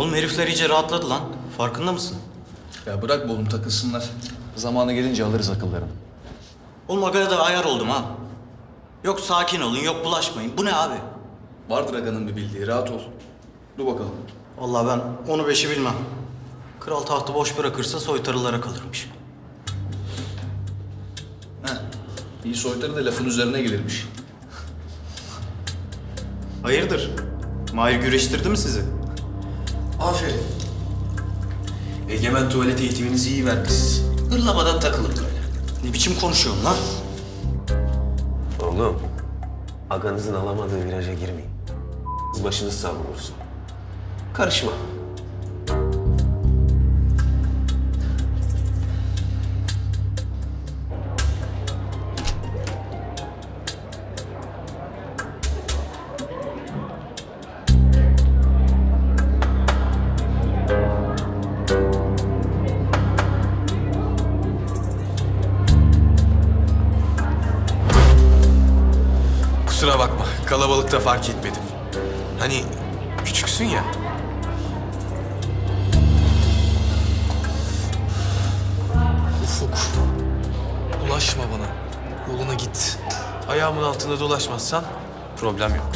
Oğlum herifler iyice rahatladı lan. Farkında mısın? Ya bırak be oğlum takılsınlar. Zamanı gelince alırız akıllarını. Oğlum agaya da ayar oldum ha. Yok sakin olun, yok bulaşmayın. Bu ne abi? Vardır aganın bir bildiği rahat ol. Dur bakalım. Vallahi ben onu beşi bilmem. Kral tahtı boş bırakırsa soytarılara kalırmış. He. İyi soytarı da lafın üzerine gelirmiş. Hayırdır? Mahir güreştirdi mi sizi? Aferin. Egemen tuvalet eğitiminizi iyi verdiniz. Hırlamadan takılın böyle. Ne biçim konuşuyorsun lan? Oğlum, aganızın alamadığı viraja girmeyin. Siz başınız savrulursun. Karışma. Kusura bakma. Kalabalıkta fark etmedim. Hani küçüksün ya. Ufuk. Ulaşma bana. Yoluna git. Ayağımın altında dolaşmazsan problem yok.